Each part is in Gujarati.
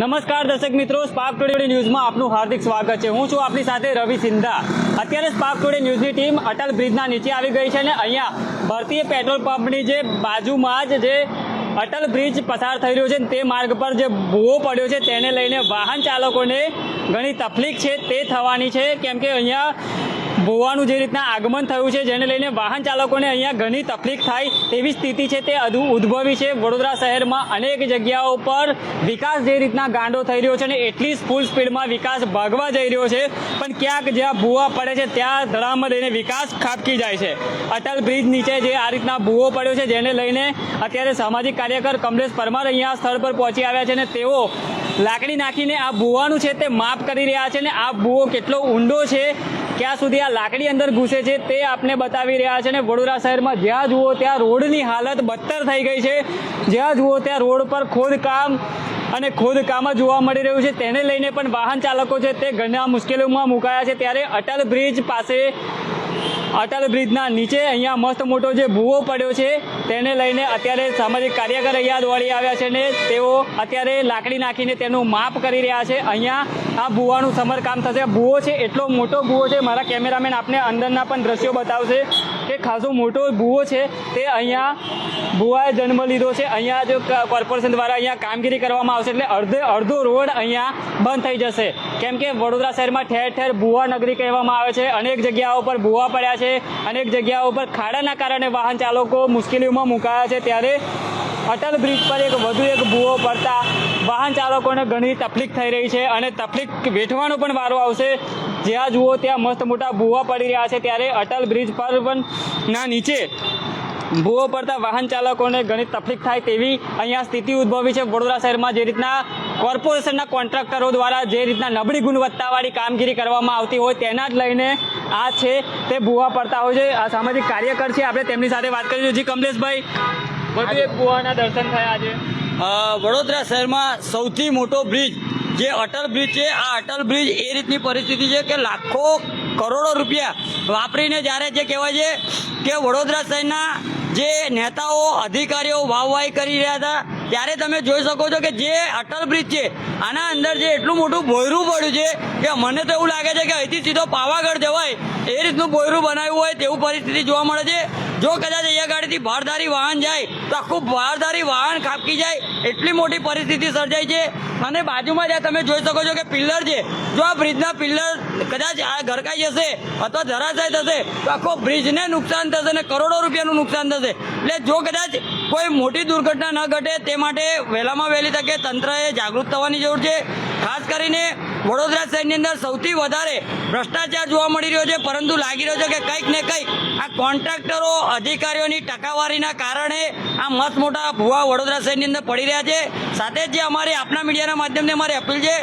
નમસ્કાર દર્શક મિત્રો સ્પાર્ક ટુડે ન્યૂઝમાં આપનું હાર્દિક સ્વાગત છે. હું છું આપની સાથે રવિ સિંધા. અત્યારે સ્પાર્ક ટુડે ન્યૂઝની ટીમ અટલ બ્રિજના નીચે આવી ગઈ છે અને અહીંયા ભારતીય પેટ્રોલ પંપની જે બાજુમાં જ જે અટલ બ્રિજ પસાર થઈ રહ્યો છે તે માર્ગ પર જે ભૂવો પડ્યો છે તેને લઈને વાહન ચાલકોને ઘણી તકલીફ છે. તે થવાની છે, કેમ કે અહીંયા ભૂવાનું જે રીતના આગમન થયું છે, જેને લઈને વાહન ચાલકોને અહીંયા ઘણી તકલીફ થાય તેવી સ્થિતિ છે, તે ઉદ્ભવી છે. વડોદરા શહેરમાં અનેક જગ્યાઓ પર વિકાસ જે રીતના ગાંડો થઈ રહ્યો છે અને એટલી ફૂલ સ્પીડમાં વિકાસ ભાગવા જઈ રહ્યો છે. પણ ક્યાંક જ્યાં ભૂવા પડે છે, ત્યાં ધડામાં લઈને વિકાસ ખાબકી જાય છે. અટલ બ્રિજ નીચે જે આ રીતના ભૂવો પડ્યો છે, જેને લઈને અત્યારે સામાજિક કાર્યકર કમલેશ પરમાર અહીંયા સ્થળ પર પહોંચી આવ્યા છે અને તેઓ લાકડી નાખીને આ ભૂવાનું છે, તે માપ કરી રહ્યા છે અને આ ભૂવો કેટલો ઊંડો છે ક્યાં સુધી આ લાકડી અંદર ઘૂસે છે તે આપને બતાવી રહ્યા છે અને વડોદરા શહેરમાં જ્યાં જુઓ ત્યાં રોડની હાલત બદતર થઈ ગઈ છે. જ્યાં જુઓ ત્યાં રોડ પર ખોદકામ અને ખોદકામ જ જોવા મળી રહ્યું છે. તેને લઈને પણ વાહન ચાલકો છે તે ઘણા મુશ્કેલીઓમાં મુકાયા છે. ત્યારે અટલ બ્રિજ પાસે અટલ બ્રિજના નીચે અહીંયા મસ્ત મોટો જે ભૂવો પડ્યો છે, તેને લઈને અત્યારે સામાજિક કાર્યકર અહીંયા દોડી આવ્યા છે ને તેઓ અત્યારે લાકડી નાખીને તેનું માપ કરી રહ્યા છે. અહીંયા આ ભૂવાનું સમરકામ થશે. ભૂવો છે, એટલો મોટો ભૂવો છે. મારા કેમેરામેન આપને અંદરના પણ દ્રશ્યો બતાવશે. કે ખાસો મોટો ભૂવો છે, તે અહીંયા ભૂવાએ જન્મ લીધો છે. અહીંયા જો કોર્પોરેશન દ્વારા અહીંયા કામગીરી કરવામાં આવશે એટલે અડધે, અડધો રોડ અહીંયા બંધ થઈ જશે. કેમ કે વડોદરા શહેરમાં ઠેર ઠેર ભૂવા નગરી કહેવામાં આવે છે. અનેક જગ્યાઓ પર ભૂવા પડ્યા છે. અનેક જગ્યાઓ પર ખાડાના કારણે વાહન ચાલકો મુશ્કેલીઓમાં મુકાયા છે. ત્યારે અટલ બ્રિજ પર એક વધુ એક ભૂવો પડતા વાહન ચાલકોને ઘણી તકલીફ થઈ રહી છે અને તકલીફ વેઠવાનો પણ વારો આવશે. જ્યાં જુઓ ત્યાં મસ્ત મોટા ભૂવા પડી રહ્યા છે ત્યારે અટલ બ્રિજ પર પણ ના નીચે ભૂવો પડતા વાહન ચાલકોને ઘણી તકલીફ થાય તેવી અહીંયા સ્થિતિ ઉદ્ભવી છે. વડોદરા શહેરમાં જે રીતના કોર્પોરેશનના કોન્ટ્રાક્ટરો દ્વારા જે રીતના નબળી ગુણવત્તાવાળી કામગીરી કરવામાં આવતી હોય તેના જ લઈને આ છે તે ભૂવા પડતા હોય છે. આ સામાજિક કાર્યકર છે. આપણે તેમની સાથે વાત કરીશું. જી, કમલેશભાઈ. વડોદરા શહેરમાં સૌથી મોટો બ્રિજ, જે અટલ બ્રિજ છે, આ અટલ બ્રિજ એ રીતની પરિસ્થિતિ છે કે લાખો કરોડો રૂપિયા વાપરીને જ્યારે જે કહેવાય છે કે વડોદરા શહેરના જે નેતાઓ, અધિકારીઓ વાહવાહી કરી રહ્યા હતા ત્યારે તમે જોઈ શકો છો કે જે અટલ બ્રિજ છે, આના અંદર જે એટલું મોટું ભોયરું પડ્યું છે કે મને તો એવું લાગે છે કે અહીંથી સીધો પાવાગઢ જવાય. એ રીતનું ભોયરું બનાવ્યું હોય તેવું પરિસ્થિતિ જોવા મળે છે. જો કદાચ અહીંયા ગાડીથી ભારદારી વાહન જાય, તો આખું ભારધારી વાહન ખાપકી જાય, એટલી મોટી પરિસ્થિતિ સર્જાય છે. અને બાજુમાં જ્યાં તમે જોઈ શકો છો કે પિલ્લર છે, જો આ બ્રિજના પિલ્લર કદાચ આ ઘરકાઈ જશે અથવા ધરાશાય થશે, તો આખો બ્રિજને નુકસાન થશે અને કરોડો રૂપિયાનું નુકસાન થશે. એટલે જો કદાચ કોઈ મોટી દુર્ઘટના ન ઘટે તે માટે વહેલામાં વહેલી તકે તંત્રએ જાગૃત થવાની જરૂર છે. ખાસ કરીને વડોદરા શહેરની અંદર સૌથી વધારે ભ્રષ્ટાચાર જોવા મળી રહ્યો છે. પરંતુ લાગી રહ્યો છે કે કંઈક ને કંઈક આ કોન્ટ્રાક્ટરો, અધિકારીઓની ટકાવારીના કારણે આ મસ્ત મોટા ભૂવા વડોદરા શહેરની અંદર પડી રહ્યા છે. સાથે જે અમારી આપના મીડિયાના માધ્યમથી અમારી અપીલ છે,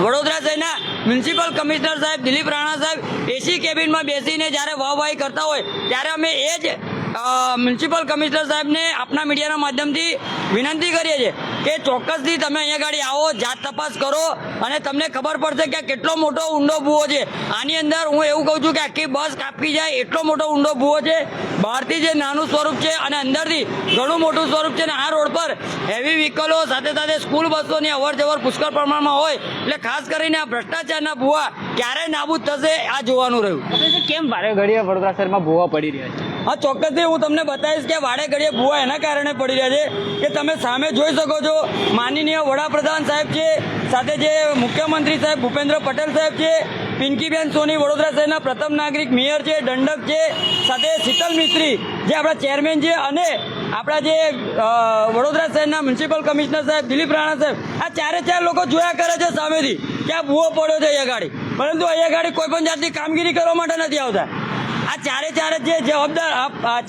વડોદરા શહેરના મ્યુનિસિપલ કમિશનર સાહેબ દિલીપ રાણા સાહેબ, એસી કેબિનમાં બેસીને જ્યારે વાહવાહી કરતા હોય, ત્યારે અમે એ જ મ્યુનિસિપલ કમિશનર સાહેબને આપના મીડિયાના માધ્યમથી વિનંતી કરીએ છીએ કે ચોક્કસથી તમે અહીંયા ગાડી આવો, જાત તપાસ કરો અને તમને ખબર પડશે કે કેટલો મોટો ઊંડો ભૂવો છે. આની અંદર હું એવું કહું છું કે આખી બસ કાપી જાય એટલો મોટો ઊંડો ભૂવો છે. બહારથી જે નાનું સ્વરૂપ છે અને અંદરથી ઘણું મોટું સ્વરૂપ છે અને આ રોડ પર હેવી વ્હીકલો સાથે સાથે સ્કૂલ બસોની અવર જવર પુષ્કળ પ્રમાણમાં હોય. એટલે ખાસ કરીને આ ભ્રષ્ટાચારના ભૂવા ક્યારે નાબૂદ થશે આ જોવાનું રહ્યું. કેમ ભારે ઘડીએ વડોદરા શહેરમાં ભૂવા પડી રહ્યા છે? હા, ચોક્કસથી હું તમને બતાવીશ કે વાડે ઘડીએ ભૂવા એના કારણે પડી રહ્યા છે કે તમે સામે જોઈ શકો છો, માનનીય વડાપ્રધાન સાહેબ છે, સાથે જે મુખ્યમંત્રી સાહેબ ભૂપેન્દ્ર પટેલ સાહેબ છે, પિંકીબેન સોની વડોદરા શહેરના પ્રથમ નાગરિક મેયર છે, દંડક છે, સાથે શીતલ મિસ્ત્રી જે આપણા ચેરમેન છે અને આપણા જે વડોદરા શહેરના મ્યુનિસિપલ કમિશનર સાહેબ દિલીપ રાણા સાહેબ, આ ચારે ચાર લોકો જોયા કરે છે સામેથી કે આ ભૂવો પડ્યો છે અહીંયા ગાડી. પરંતુ અહીંયા ગાડી કોઈ પણ જાતની કામગીરી કરવા માટે નથી આવતા. આ ચારે ચાર જે જવાબદાર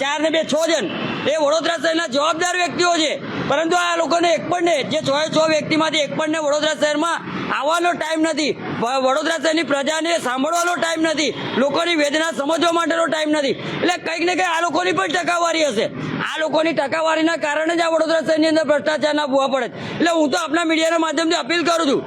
ચાર ને બે છ જણ, એ વડોદરા શહેરના જવાબદાર વ્યક્તિઓ છે. પરંતુ આ લોકોને એક પણ ને જે છ છ વ્યક્તિમાંથી એક પણ ને વડોદરા શહેરમાં આવવાનો ટાઈમ નથી. વડોદરા શહેરની પ્રજાને સાંભળવાનો ટાઈમ નથી. લોકોની વેદના સમજવા માટેનો ટાઈમ નથી. એટલે કંઈક ને કંઈક આ લોકોની પણ ટકાવારી હશે. આ લોકોની ટકાવારીના કારણે જ આ વડોદરા શહેરની અંદર ભ્રષ્ટાચારના ભૂવા પડે એટલે હું તો આપણા મીડિયાના માધ્યમથી અપીલ કરું છું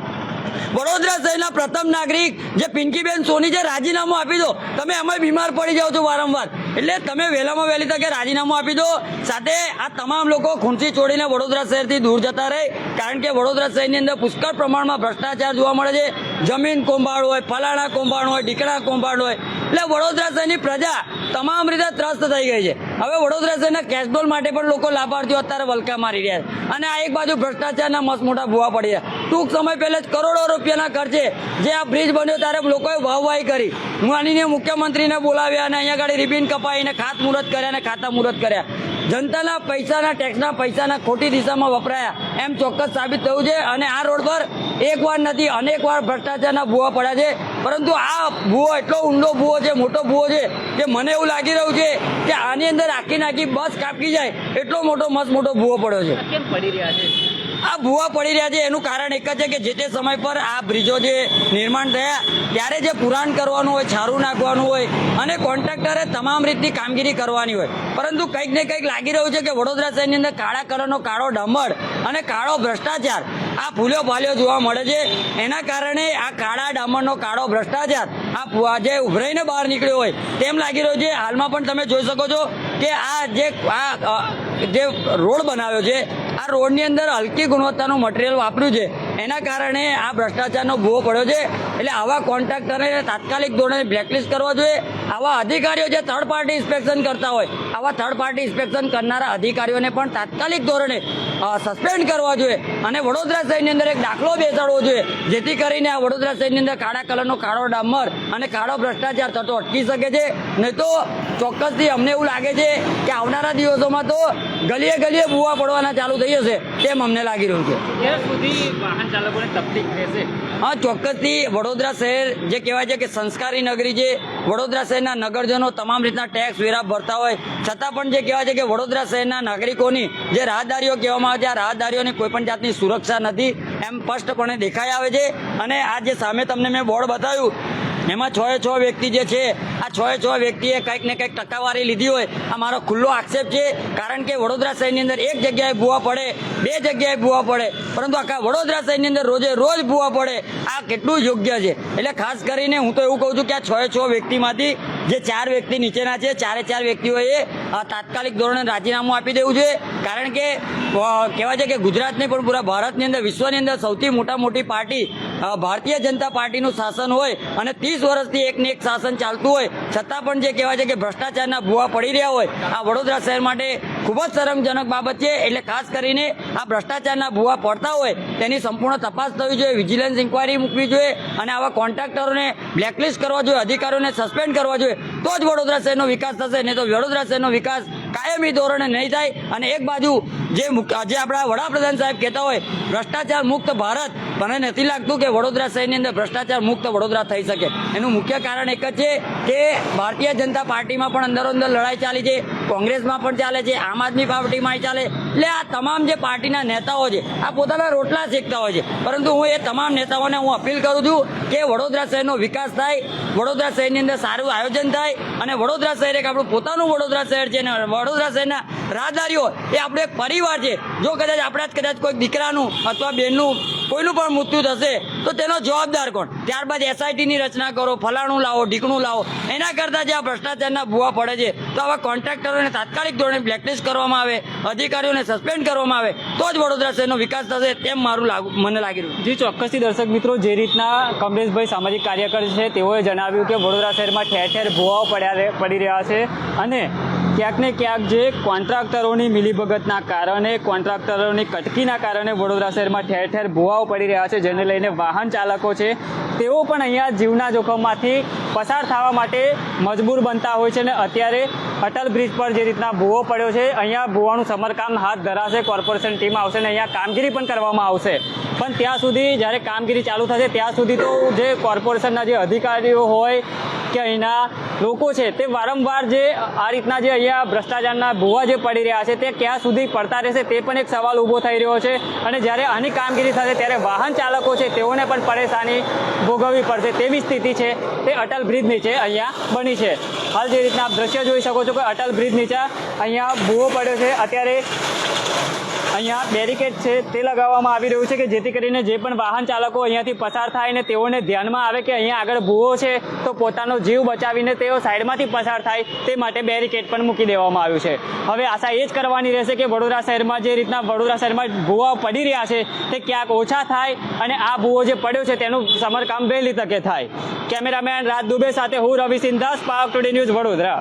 વડોદરા શહેરના પ્રથમ નાગરિક જે પિંકીબેન સોની જે રાજીનામું આપી દો. તમે અમે બીમાર પડી જાઓ છો વારંવાર. એટલે તમે વહેલામાં વહેલી તકે રાજીનામું આપી દો. સાથે આ તમામ લોકો ખૂંચી છોડીને વડોદરા શહેરથી દૂર જતા રહે. કારણ કે વડોદરા શહેરની અંદર પુષ્કળ પ્રમાણમાં ભ્રષ્ટાચાર જોવા મળે છે. જમીન કૌભાંડ હોય, ફલાણા કૌભાંડ હોય ઢીકણા કૌભાંડ હોય, એટલે વડોદરા શહેરની પ્રજા તમામ રીતે ત્રસ્ત થઈ ગઈ છે. હવે વડોદરા શહેરના કેશબોલ માટે પણ લોકો લાભાર્થીઓ અત્યારે વલકા મારી રહ્યા છે. અને આ એક બાજુ ભ્રષ્ટાચારના મસ્ત મોટા ભૂવા પડી રહ્યા ટૂંક સમય પહેલા જ કરોડો રૂપિયાના ખર્ચે જે આ બ્રિજ બન્યો ત્યારે લોકોએ વાહવાહી કરી. માનીને મુખ્યમંત્રીને બોલાવ્યા અને અહીંયા આગળ રિબિન કપાઈને ખાતમુહૂર્ત કર્યા અને ખાતા મુહૂર્ત કર્યા. જનતાના પૈસાના ટેક્સના પૈસાના ખોટી દિશામાં વપરાયા. એમ ચોક્કસ સાબિત થયું છે. અને આ રોડ પર એક વાર નથી અનેક વાર ભ્રષ્ટાચારના ભૂવા પડ્યા છે. પરંતુ આ ભૂવો એટલો ઊંડો ભૂવો છે મોટો ભૂવો છે કે મને એવું લાગી રહ્યું છે કે આની અંદર આખી નાખી બસ કાપકી જાય એટલો મોટો મસ્ત મોટો ભૂવો પડ્યો છે. કેમ પડી રહ્યા છે? આ ભૂવા પડી રહ્યા છે એનું કારણ એક જ છે કે જે તે સમય પર આ બ્રિજો જે નિર્માણ થયા ત્યારે જે પુરાણ કરવાનું હોય છારું નાખવાનું હોય અને કોન્ટ્રાક્ટરે તમામ રીતની કામગીરી કરવાની હોય. પરંતુ કંઈક ને કંઈક લાગી રહ્યું છે કે વડોદરા શહેરની અંદર કાળા કલરનો કાળો ડમર અને કાળો ભ્રષ્ટાચાર આ ફૂલ્યો ફાલ્યો જોવા મળે છે. એના કારણે આ કાળા ડામરનો કાળો ભ્રષ્ટાચાર આ જે ઉભરાઈને બહાર નીકળ્યો હોય, તેમ લાગી રહ્યું છે. હાલમાં પણ તમે જોઈ શકો છો કે આ જે આ જે રોડ બનાવ્યો છે, આ રોડની અંદર હલકી ગુણવત્તાનું મટીરિયલ વાપર્યું છે. એના કારણે આ ભ્રષ્ટાચારનો ભૂવો પડ્યો છે. એટલે આવા કોન્ટ્રાક્ટરને તાત્કાલિક ધોરણે બ્લેકલિસ્ટ કરવા જોઈએ. આવા અધિકારીઓ જે થર્ડ પાર્ટી ઇન્સ્પેક્શન કરતા હોય આવા થર્ડ પાર્ટી ઇન્સ્પેક્શન કરનારા અધિકારીઓને પણ તાત્કાલિક ધોરણે સસ્પેન્ડ કરવા જોઈએ અને વડોદરા શહેરની અંદર એક દાખલો બેસાડવો જોઈએ. જેથી કરીને આ વડોદરા શહેરની અંદર કાળા કલરનો કાળો ડામર અને કાળો ભ્રષ્ટાચાર થતો અટકી શકે છે. નહીં તો ચોક્કસથી અમને એવું લાગે છે કે આવનારા દિવસોમાં તો ગલીએ ગલીએ બુવા પડવાના ચાલુ થઈ જશે. તેમ અમને લાગી રહ્યું છે. સુધી વાહન ચાલકોને તકલીફ રહેશે? હા ચોક્કસથી વડોદરા શહેર જે કહેવાય છે કે સંસ્કારી નગરી છે વડોદરા શહેરના નગરજનો તમામ રીતના ટેક્સ વેરા ભરતા હોય. છતાં પણ જે કહેવાય છે કે વડોદરા શહેરના નાગરિકોની જે રાહદારીઓ કહેવામાં આવે છે, આ રાહદારીઓની કોઈ પણ જાતની સુરક્ષા નથી. એમ સ્પષ્ટપણે દેખાઈ આવે છે. અને આ જે સામે તમને મેં બોર્ડ બતાવ્યું, એમાં છ એ છ વ્યક્તિ જે છે છ એ છ વ્યક્તિએ કંઈક ને કંઈક ટકાવારી લીધી હોય, આ મારો ખુલ્લો આક્ષેપ છે. કારણ કે વડોદરા શહેરની અંદર એક જગ્યાએ ભૂવા પડે, બે જગ્યાએ ભૂવા પડે. પરંતુ આખા વડોદરા શહેરની અંદર રોજે રોજ ભૂવા પડે. આ કેટલું યોગ્ય છે? એટલે ખાસ કરીને હું તો એવું કહું છું કે આ છ છ વ્યક્તિમાંથી જે ચાર વ્યક્તિ નીચેના છે, ચારે ચાર વ્યક્તિઓએ તાત્કાલિક ધોરણે રાજીનામું આપી દેવું છે કારણ કે કહેવાય છે કે ગુજરાતની પણ પૂરા ભારતની અંદર, વિશ્વની અંદર સૌથી મોટા મોટી પાર્ટી ભારતીય જનતા પાર્ટીનું શાસન હોય અને ત્રીસ વર્ષથી એકને એક શાસન ચાલતું હોય. છતાં પણ જે કહેવાય છે કે ભ્રષ્ટાચારના ભૂવા પડી રહ્યા હોય, આ વડોદરા શહેર માટે ખૂબ જ શરમજનક બાબત છે. એટલે ખાસ કરીને આ ભ્રષ્ટાચારના ભૂવા પડતા હોય તેની સંપૂર્ણ તપાસ થવી જોઈએ, વિજિલન્સ ઇન્કવાયરી મૂકવી જોઈએ અને આવા કોન્ટ્રાક્ટરોને બ્લેકલિસ્ટ કરવા જોઈએ, અધિકારીઓને સસ્પેન્ડ કરવા જોઈએ. તો જ વડોદરા શહેરનો વિકાસ થશે, નહીં તો વડોદરા શહેરનો વિકાસ કાયમી ધોરણે નહીં થાય અને એક બાજુ જે જે આપણા વડાપ્રધાન સાહેબ કહેતા હોય, ભ્રષ્ટાચાર મુક્ત ભારત મને નથી લાગતું કે વડોદરા શહેરની અંદર ભ્રષ્ટાચાર મુક્ત વડોદરા થઈ શકે. એનું મુખ્ય કારણ એક જ છે કે ભારતીય જનતા પાર્ટીમાં પણ અંદરો અંદર લડાઈ ચાલી છે, કોંગ્રેસમાં પણ ચાલે છે, આમ આદમી પાર્ટીમાં ચાલે. એટલે આ તમામ જે પાર્ટીના નેતાઓ છે, આ પોતાના રોટલા શેકતા હોય છે. પરંતુ હું એ તમામ નેતાઓને હું અપીલ કરું છું કે વડોદરા શહેરનો વિકાસ થાય, વડોદરા શહેરની અંદર સારું આયોજન થાય, અને વડોદરા શહેર એક આપણું પોતાનું વડોદરા શહેર છે અને વડોદરા શહેરના રાહદારીઓ એ આપણો એક પરિવાર છે. જો કદાચ આપણા જ કદાચ કોઈ દીકરાનું અથવા બેનનું કોઈનું પણ મૃત્યુ થશે, તો તેનો જવાબદાર કોણ? ત્યારબાદ એસઆઈટીની રચના કરો, ફલાણું લાવો, ઢીકણું લાવો. એના કરતાં જે આ ભ્રષ્ટાચારના ભૂવા પડે છે, તો આવા કોન્ટ્રાક્ટરોને તાત્કાલિક ધોરણે બ્લેકલિસ્ટ કરવામાં આવે, અધિકારીઓને સસ્પેન્ડ કરવામાં આવે, તો જ વડોદરા શહેરનો વિકાસ થશે તેમ મારું લાગુ, મને લાગી રહ્યું જે, ચોક્કસથી દર્શક મિત્રો, જે રીતના કમલેશભાઈ સામાજિક કાર્યકર છે, તેઓએ જણાવ્યું કે વડોદરા શહેરમાં ઠેર ઠેર ભૂવાઓ પડ્યા પડી રહ્યા છે. અને ક્યાંક ને ક્યાંક જે કોન્ટ્રાક્ટરોની મિલીભગતના કારણે, કોન્ટ્રાક્ટરોની કટકીના કારણે વડોદરા શહેરમાં ઠેર ઠેર ભૂવાઓ પડી રહ્યા છે, જેને લઈને વાહન ચાલકો છે. તેઓ પણ અહીંયા જીવના જોખમમાંથી પસાર થવા માટે મજબૂર બનતા હોય છે અને અત્યારે અટલ બ્રિજ પર જે રીતના ભૂવો પડ્યો છે, અહીંયા ભૂવાનું સમારકામ હાથ ધરાશે, કોર્પોરેશન ટીમ આવશે અને અહીંયા કામગીરી પણ કરવામાં આવશે. પણ ત્યાં સુધી જ્યારે કામગીરી ચાલુ થશે, ત્યાં સુધી તો જે કોર્પોરેશનના જે અધિકારીઓ હોય કે અહીંના લોકો છે તે વારંવાર જે આ રીતના જે અહીંયા ભ્રષ્ટાચારના ભૂવા જે પડી રહ્યા છે તે ક્યાં સુધી પડતા રહેશે તે પણ એક સવાલ ઊભો થઈ રહ્યો છે. અને જ્યારે આની કામગીરી થશે ત્યારે વાહન ચાલકો છે તેઓને પણ પરેશાની ભોગવવી પડશે તેવી સ્થિતિ છે. તે અટલ બ્રિજ નીચે અહીંયા બની છે. હાલ જે રીતના આપ દ્રશ્ય જોઈ શકો છો કે અટલ બ્રિજ નીચે અહીંયા ભૂવો પડ્યો છે. અત્યારે અહીંયા બેરિકેડ છે તે લગાવવામાં આવી રહ્યું છે કે જેથી કરીને જે પણ વાહન ચાલકો અહીંયાથી પસાર થાય ને તેઓને ધ્યાનમાં આવે કે અહીંયા આગળ ભૂવો છે, તો પોતાનો જીવ બચાવીને તેઓ સાઈડમાંથી પસાર થાય તે માટે બેરિકેડ પણ મૂકી દેવામાં આવ્યું છે. હવે આશા એ જ કરવાની રહેશે કે વડોદરા શહેરમાં જે રીતના વડોદરા શહેરમાં ભૂવા પડી રહ્યા છે તે ક્યાંક ઓછા થાય અને આ ભૂવો જે પડ્યો છે તેનું સમારકામ વહેલી તકે થાય. કેમેરામેન રાજ દુબે સાથે હું રવિ સિંધાસ, પાવર ટુડે ન્યૂઝ વડોદરા.